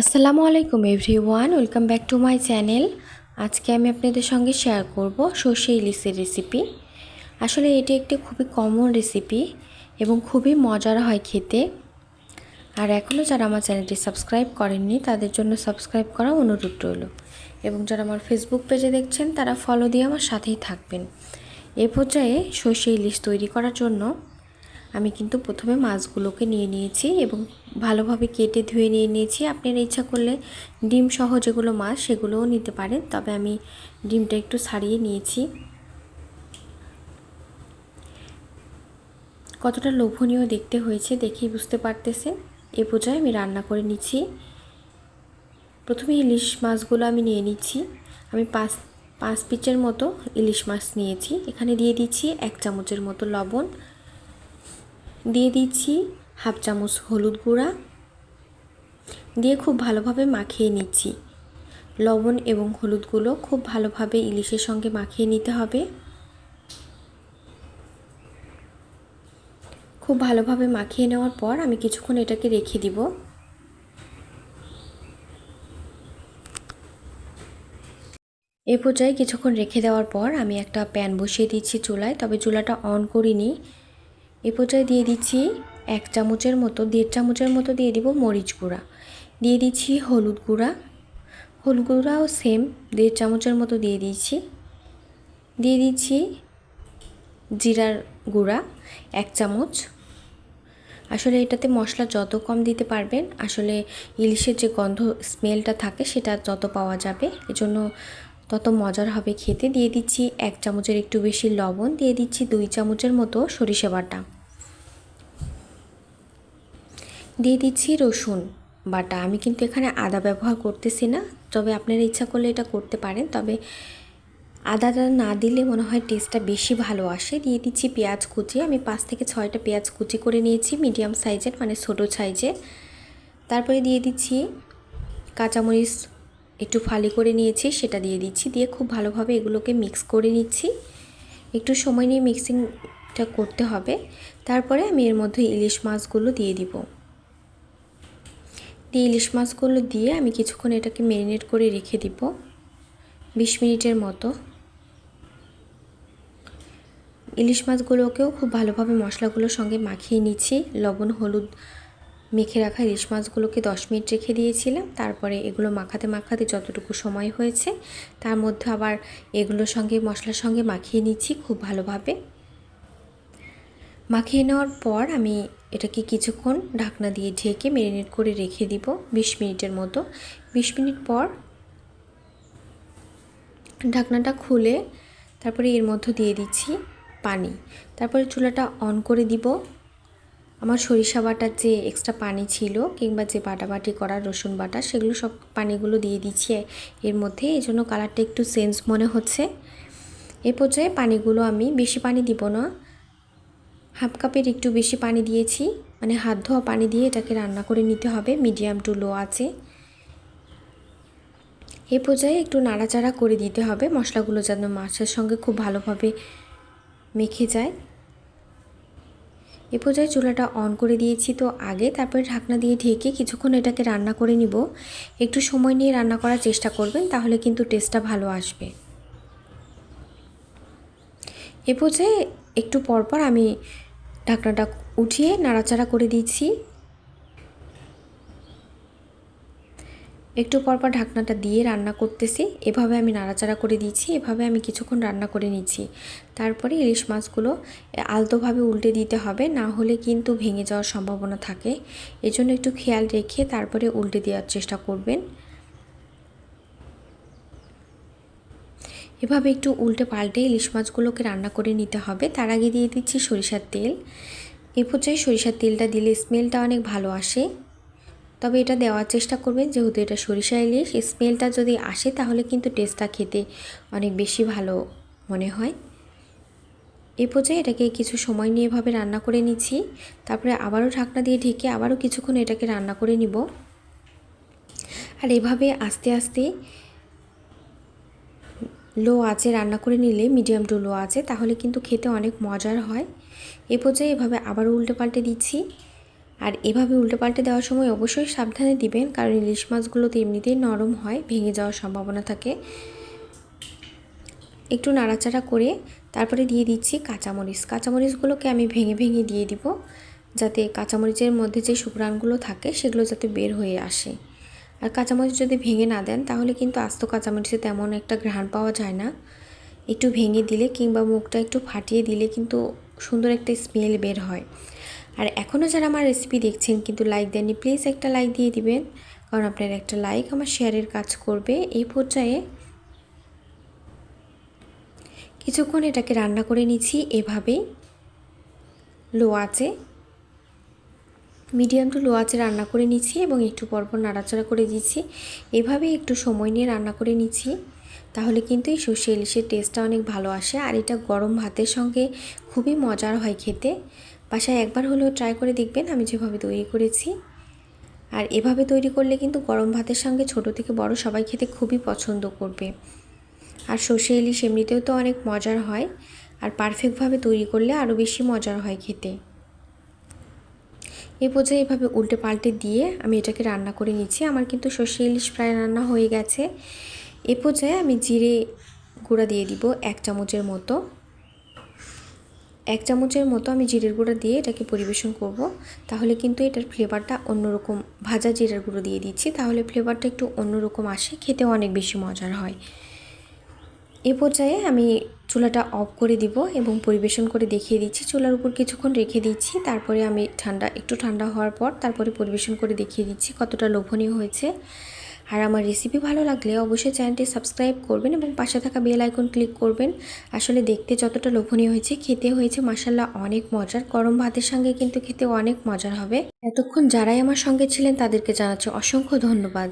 আসসালামু আলাইকুম everyone, welcome back to my channel. আজকে আমি আপনাদের সঙ্গে শেয়ার করব সর্ষে ইলিশের রেসিপি। আসলে এটি একটি খুবই কমন রেসিপি এবং খুবই মজার হয় খেতে। আর এখনও যারা আমার চ্যানেলটি সাবস্ক্রাইব করেননি, তাদের জন্য সাবস্ক্রাইব করা অনুরোধ রইল। এবং যারা আমার ফেসবুক পেজে দেখছেন, তারা ফলো দিয়ে আমার সাথেই থাকবেন। এ পর্যায়ে সর্ষে ইলিশ তৈরি করার জন্য আমি কিন্তু প্রথমে মাছগুলোকে নিয়ে নিয়েছি এবং ভালোভাবে কেটে ধুয়ে নিয়ে নিয়েছি। আপনারা ইচ্ছা করলে ডিম সহ যেগুলো মাছ সেগুলোও নিতে পারেন, তবে আমি ডিমটা একটু ছাড়িয়ে নিয়েছি। কতটা লোভনীয় দেখতে হয়েছে দেখেই বুঝতে পারতেছেন? এ পর্যায়ে আমি রান্না করে নিচ্ছি। প্রথমে ইলিশ মাছগুলো আমি নিয়ে নিচ্ছি। আমি পাঁচ পাঁচ পিচের মতো ইলিশ মাছ নিয়েছি। এখানে দিয়ে দিচ্ছি এক চামচের মতো লবণ দিয়ে দিচ্ছি হাফ চামচ হলুদ গুঁড়া। দিয়ে খুব ভালোভাবে মাখিয়ে নিচ্ছি। লবণ এবং হলুদগুলো খুব ভালোভাবে ইলিশের সঙ্গে মাখিয়ে নিতে হবে। খুব ভালোভাবে মাখিয়ে নেওয়ার পর আমি কিছুক্ষণ এটাকে রেখে দিব। এ পর্যায়ে কিছুক্ষণ রেখে দেওয়ার পর আমি একটা প্যান বসিয়ে দিচ্ছি চুলায়, তবে চুলাটা অন করিনি। এ পর্যায়ে দিয়ে দিচ্ছি এক চামচের মতো, দেড় চামচের মতো দিয়ে দিব মরিচ গুঁড়া। দিয়ে দিচ্ছি হলুদ গুঁড়া। হলুদ গুঁড়াও সেম দেড় চামচের মতো দিয়ে দিয়েছি। দিয়ে দিচ্ছি জিরার গুঁড়া, এক চামচ। আসলে এটাতে মশলা যত কম দিতে পারবেন, আসলে ইলিশের যে গন্ধ স্মেলটা থাকে সেটা যত পাওয়া যাবে। এজন্য তত মজার হবে খেতে। দিয়ে দিচ্ছি এক চামচের একটু বেশি লবণ, দিয়ে দিচ্ছি দুই চামচের মতো সরিষা বাটা। দিয়ে দিচ্ছি রসুন বাটা। আমি কিন্তু এখানে আদা ব্যবহার করতেছি না, তবে আপনারা ইচ্ছা করলে এটা করতে পারেন। তবে আদাটা না দিলে মনে হয় টেস্টটা বেশি ভালো আসে। দিয়ে দিচ্ছি পেঁয়াজ কুচি। আমি পাঁচ থেকে ছয়টা পেঁয়াজ কুচি করে নিয়েছি মিডিয়াম সাইজের মানে ছোটো সাইজের তারপরে দিয়ে দিচ্ছি কাঁচামরিচ একটু ফালি করে নিয়েছি, সেটা দিয়ে দিচ্ছি। দিয়ে খুব ভালোভাবে এগুলোকে মিক্স করে নিচ্ছি। একটু সময় নিয়ে মিক্সিংটা করতে হবে। তারপরে আমি এর মধ্যে ইলিশ মাছগুলো দিয়ে দিব। দিয়ে ইলিশ মাছগুলো দিয়ে আমি কিছুক্ষণ এটাকে ম্যারিনেট করে রেখে দিব। বিশ মিনিটের মতো। ইলিশ মাছগুলোকেও খুব ভালোভাবে মশলাগুলোর সঙ্গে মাখিয়ে নিচ্ছি। লবণ, হলুদ মেখে রাখা ইলিশ মাছগুলোকে দশ মিনিট রেখে দিয়েছিলাম। তারপরে এগুলো মাখাতে মাখাতে যতটুকু সময় হয়েছে, তার মধ্যে আবার এগুলোর সঙ্গে, মশলার সঙ্গে মাখিয়ে নিচ্ছি খুব ভালোভাবে। মাখিয়ে নেওয়ার পর আমি এটাকে কিছুক্ষণ ঢাকনা দিয়ে ঢেকে ম্যারিনেট করে রেখে দিব বিশ মিনিটের মতো। বিশ মিনিট পর ঢাকনাটা খুলে তারপরে এর মধ্যে দিয়ে দিচ্ছি পানি। তারপরে চুলাটা অন করে দিব। আমার সরিষা বাটার যে এক্সট্রা পানি ছিল কিংবা যে বাটাবাটি করা রসুন বাটা, সেগুলো সব পানিগুলো দিয়ে দিচ্ছি এর মধ্যে। এই জন্য কালারটা একটু চেঞ্জ মনে হচ্ছে। এ পর্যায়ে পানিগুলো আমি বেশি পানি দিব না। হাফ কাপের একটু বেশি পানি দিয়েছি। মানে হাত ধোয়া পানি দিয়ে এটাকে রান্না করে নিতে হবে। মিডিয়াম টু লো আছে। এ পর্যায়ে একটু নাড়াচাড়া করে দিতে হবে। মশলাগুলো যেন মাছের সঙ্গে খুব ভালোভাবে মেখে যায়। এ পর্যায়ে চুলাটা অন করে দিয়েছি তো আগে তারপরে ঢাকনা দিয়ে ঢেকে কিছুক্ষণ এটাকে রান্না করে নিব। একটু সময় নিয়ে রান্না করার চেষ্টা করবেন, তাহলে কিন্তু টেস্টটা ভালো আসবে। এ পর্যায়ে একটু পরপর আমি ঢাকনাটা উঠিয়ে নাড়াচাড়া করে দিচ্ছি। একটু পরপর ঢাকনাটা দিয়ে রান্না করতেছি। এভাবে আমি নাড়াচাড়া করে দিয়েছি, এভাবে আমি কিছুক্ষণ রান্না করে নিচ্ছি। তারপরে ইলিশ মাছগুলো আলতোভাবে উল্টে দিতে হবে, না হলে কিন্তু ভেঙে যাওয়ার সম্ভাবনা থাকে। এজন্য একটু খেয়াল রেখে তারপরে উল্টে দেওয়ার চেষ্টা করবেন। এভাবে একটু উল্টে পাল্টে ইলিশ মাছগুলোকে রান্না করে নিতে হবে। তার আগে দিয়ে দিচ্ছি সরিষার তেল। এ পর্যায়ে সরিষার তেলটা দিলে স্মেলটা অনেক ভালো আসে। তবে এটা দেওয়ার চেষ্টা করবেন, যেহেতু এটা সরিষা ইলিশ। স্মেলটা যদি আসে, তাহলে কিন্তু টেস্টটা খেতে অনেক বেশি ভালো মনে হয়। এ পর্যায়ে এটাকে কিছু সময় নিয়ে এভাবে রান্না করে নিচ্ছি। তারপরে আবারও ঢাকনা দিয়ে ঢেকে আবারও কিছুক্ষণ এটাকে রান্না করে নিব। আর এভাবে আস্তে আস্তে লো আছে রান্না করে নিলে মিডিয়াম টু লো আছে তাহলে কিন্তু খেতে অনেক মজার হয়। এ পর্যায়ে এভাবে আবারও উল্টে পাল্টে দিচ্ছি। আর এভাবে উল্টোপাল্টে দেওয়ার সময় অবশ্যই সাবধানে দিবেন, কারণ ইলিশ মাছগুলো তো এমনিতেই নরম হয়, ভেঙে যাওয়ার সম্ভাবনা থাকে। একটু নাড়াচাড়া করে তারপরে দিয়ে দিচ্ছি কাঁচামরিচ। কাঁচামরিচগুলোকে আমি ভেঙে ভেঙে দিয়ে দিব, যাতে কাঁচামরিচের মধ্যে যে শুকরানগুলো থাকে সেগুলো যাতে বের হয়ে আসে। আর কাঁচামরিচ যদি ভেঙে না দেন, তাহলে কিন্তু আস্ত কাঁচামরিচে তেমন একটা ঘ্রাণ পাওয়া যায় না। একটু ভেঙে দিলে কিংবা মুখটা একটু ফাটিয়ে দিলে কিন্তু সুন্দর একটা স্মেল বের হয়। আর এখনও যারা আমার রেসিপি দেখছেন কিন্তু লাইক দেননি প্লিজ একটা লাইক দিয়ে দিবেন। কারণ আপনার একটা লাইক আমার শেয়ারের কাজ করবে। এই পর্যায়ে কিছুক্ষণ এটাকে রান্না করে নিচ্ছি এভাবেই লো আছে মিডিয়াম টু লো আছে রান্না করে নিচ্ছি এবং একটু পরপর নাড়াচাড়া করে দিচ্ছি। এভাবেই একটু সময় নিয়ে রান্না করে নিচ্ছি। তাহলে কিন্তু এই সর্ষে ইলিশের টেস্টটা অনেক ভালো আসে। আর এটা গরম ভাতের সঙ্গে খুবই মজার হয় খেতে। বাসায় একবার হলেও ট্রাই করে দেখবেন আমি যেভাবে তৈরি করেছি। আর এভাবে তৈরি করলে কিন্তু গরম ভাতের সঙ্গে ছোট থেকে বড় সবাই খেতে খুবই পছন্দ করবে। আর সর্ষে, ইলিশ এমনিতেও তো অনেক মজার হয়। আর পারফেক্টভাবে তৈরি করলে আরও বেশি মজার হয় খেতে। এ পর্যায়ে এভাবে উল্টে পাল্টে দিয়ে আমি এটাকে রান্না করে নিচ্ছি। আমার কিন্তু সর্ষে, ইলিশ প্রায় রান্না হয়ে গেছে। এ পর্যায়ে আমি জিরে গুঁড়া দিয়ে দিব এক চামচের মতো। এক চামচের মতো আমি জিরের গুঁড়া দিয়ে এটাকে পরিবেশন করব। তাহলে কিন্তু এটার ফ্লেভারটা অন্যরকম। ভাজা জিরের গুঁড়ো দিয়ে দিচ্ছি, তাহলে ফ্লেভারটা একটু অন্যরকম আসে, খেতে অনেক বেশি মজার হয়। এ পর্যায়ে আমি চুলাটা অফ করে দিব এবং পরিবেশন করে দেখিয়ে দিচ্ছি। চুলার উপর কিছুক্ষণ রেখে দিচ্ছি, তারপরে আমি ঠান্ডা, একটু ঠান্ডা হওয়ার পর তারপরে পরিবেশন করে দেখিয়ে দিচ্ছি কতটা লোভনীয় হয়েছে। আর আমার রেসিপি ভালো লাগলে অবশ্যই চ্যানেলটি সাবস্ক্রাইব করবেন এবং পাশে থাকা বেল আইকন ক্লিক করবেন। আসলে দেখতে যতটা লোভনীয় হয়েছে, খেতে হয়েছে মাসাল্লাহ অনেক মজার। গরম ভাতের সঙ্গে কিন্তু খেতে অনেক মজার হবে। এতক্ষণ যারাই আমার সঙ্গে ছিলেন তাদেরকে জানাচ্ছি অসংখ্য ধন্যবাদ।